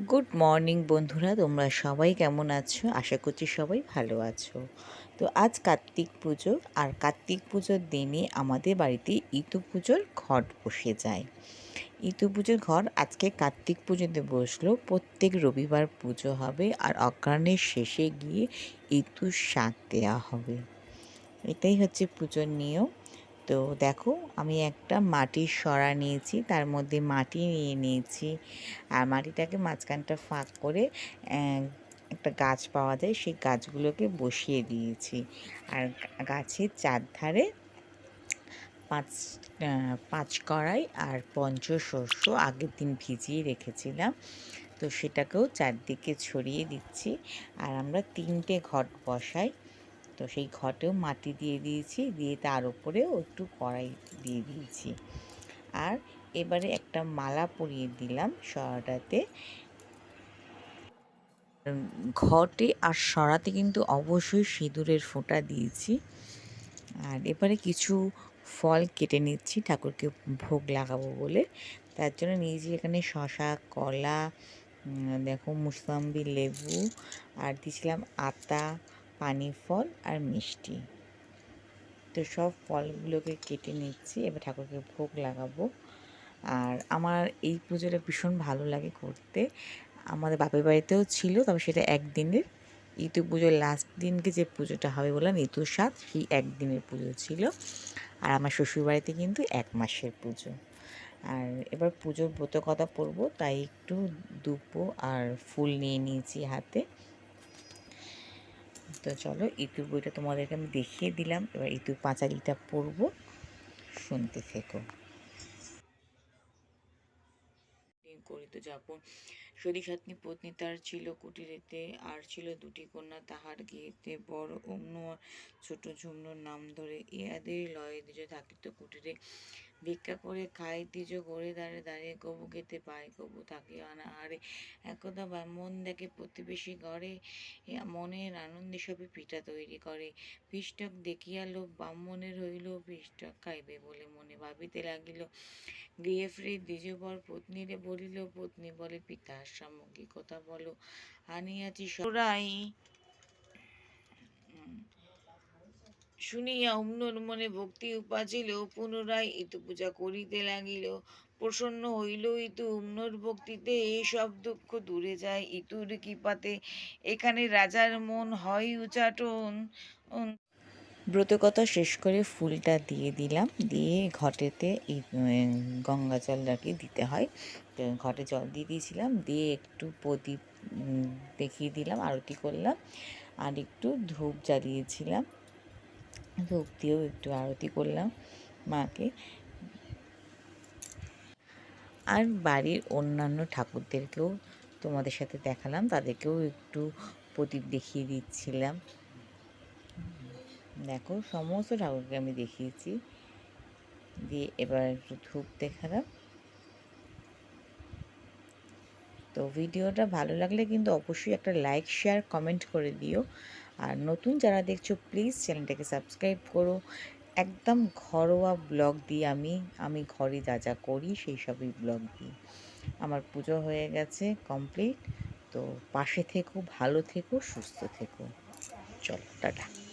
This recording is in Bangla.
গুড মর্নিং বন্ধুরা। তোমরা সবাই কেমন আছো? আশা করছি সবাই ভালো আছো। তো আজ কার্তিক পুজো, আর কার্তিক পুজোর দিনে আমাদের বাড়িতে ইতু পুজোর ঘট বসে যায়। ইতু পুজোর ঘর আজকে কার্তিক পুজোতে বসল, প্রত্যেক রবিবার পুজো হবে, আর অগ্রাণের শেষে গিয়ে ইতুর স্বাদ দেওয়া হবে। এটাই হচ্ছে পুজোর নিয়ম। তো দেখো, আমি একটা মাটির সরা নিয়েছি, তার মধ্যে মাটি নিয়ে নিয়েছি। আর মাটিটাকে মাঝখানটা ফাঁক করে একটা গাছ পাওয়া যায়, সেই গাছগুলোকে বসিয়ে দিয়েছি। আর গাছের চারধারে পাঁচ পাঁচ কড়াই আর পঞ্চশস্য আগের দিন ভিজিয়ে রেখেছিলাম। তো সেটাকেও চারদিকে ছড়িয়ে দিচ্ছি। আর আমরা তিনটে ঘট বসাই। তো সেই ঘটেও মাটি দিয়ে দিয়েছি, দিয়ে তার উপরেও একটু কড়াই দিয়ে দিয়েছি। আর এবারে একটা মালা পরিয়ে দিলাম সরাটাতে। ঘটে আর সরাতে কিন্তু অবশ্যই সিঁদুরের ফোঁটা দিয়েছি। আর এবারে কিছু ফল কেটে নিচ্ছি, ঠাকুরকে ভোগ লাগাবো বলে। তার জন্য নিয়েছি এখানে শশা, কলা দেখো মুসাম্বি, লেবু, আর দিয়েছিলাম আতা পানি, ফল আর মিষ্টি। তো সব ফলগুলোকে কেটে নিচ্ছি। এবার ঠাকুরকে ভোগ লাগাবো। আর আমার এই পুজোটা ভীষণ ভালো লাগে করতে। আমাদের বাপের বাড়িতেও ছিল, তবে সেটা একদিনের। ইতু পুজোর লাস্ট দিনকে যে পুজোটা হবে বললাম ইতুর সাত সেই একদিনের পুজো ছিল। আর আমার শ্বশুরবাড়িতে কিন্তু এক মাসের পুজো। আর এবার পুজোর ব্রত কথা পড়ব, তাই একটু দুপো আর ফুল নিয়ে নিয়েছি হাতে। তো চলো ইতুর বইটা তোমাদেরকে আমি দেখিয়ে দিলাম। এবার ইতুর পাঁচালিটা পড়ব। শুনতে থেকো। করিত যাপন সতী সাতনি পত্নী তার ছিল কুটিরেতে, আর ছিল দুটি কন্যা তাহার গিয়েতে বড় অন্য ছোট ঝুমনোর নাম ধরে ইহাদের লয়ে দিজ থাকিত কুটিরে। ভিক্ষা করে খাই দিজ গড়ে দাঁড়ে দাঁড়িয়ে কবু খেতে পায়, কবু থাকে আনাহারে একদা ব্রাহ্মণ দেখে প্রতিবেশী ঘরে মনের আনন্দে সবে পিঠা তৈরি করে। পিষ্টক দেখিয়া লোক ব্রাহ্মণের হইল পিষ্টক খাইবে বলে মনে ভাবিতে লাগিল। গৃহে ফিরে দ্বিজবর পত্নীরে বলিল, পত্নী বলে, পিতা সামগ্রী কথা বলো, আনিয়াছি সরাই শুনিয়া অম্নর মনে ভক্তি উপাচিল পুনরায় ইতু পূজা করিতে লাগিল। প্রসন্ন হইল ইতু অম্নর ভক্তিতে, এই সব দুঃখ দূরে যায় ইতুর কৃপাতে। এখানে রাজার মন হয় উচাটন ব্রতকথা শেষ করে ফুলটা দিয়ে দিলাম। দিয়ে ঘটেতে এই গঙ্গা জল রাখি দিতে হয়। ঘটে জল দিয়ে দিয়েছিলাম। দিয়ে একটু প্রদীপ দেখিয়ে দিলাম, আরতি করলাম। আর একটু ধূপ জ্বালিয়েছিলাম। ধূপ দিয়েও একটু আরতি করলাম মাকে। আর বাড়ির অন্যান্য ঠাকুরদেরকেও তোমাদের সাথে দেখালাম। তাদেরকেও একটু প্রদীপ দেখিয়ে দিচ্ছিলাম। দেখো, সমস্ত ঠাকুরকে আমি দেখিয়েছি। দিয়ে এবার একটু ধূপ দেখালাম তো ভিডিওটা ভালো লাগলে কিন্তু অবশ্যই একটা লাইক শেয়ার কমেন্ট করে দিও। আর নতুন যারা দেখছ প্লিজ চ্যানেলটাকে সাবস্ক্রাইব করো। একদম ঘরোয়া ব্লগ দিই আমি আমি ঘরে যা যা করি, সেই সবই ব্লগ দিই। আমার পুজো হয়ে গেছে কমপ্লিট তো পাশে থেকো, ভালো থেকো, সুস্থ থেকো। চলো, টাটা।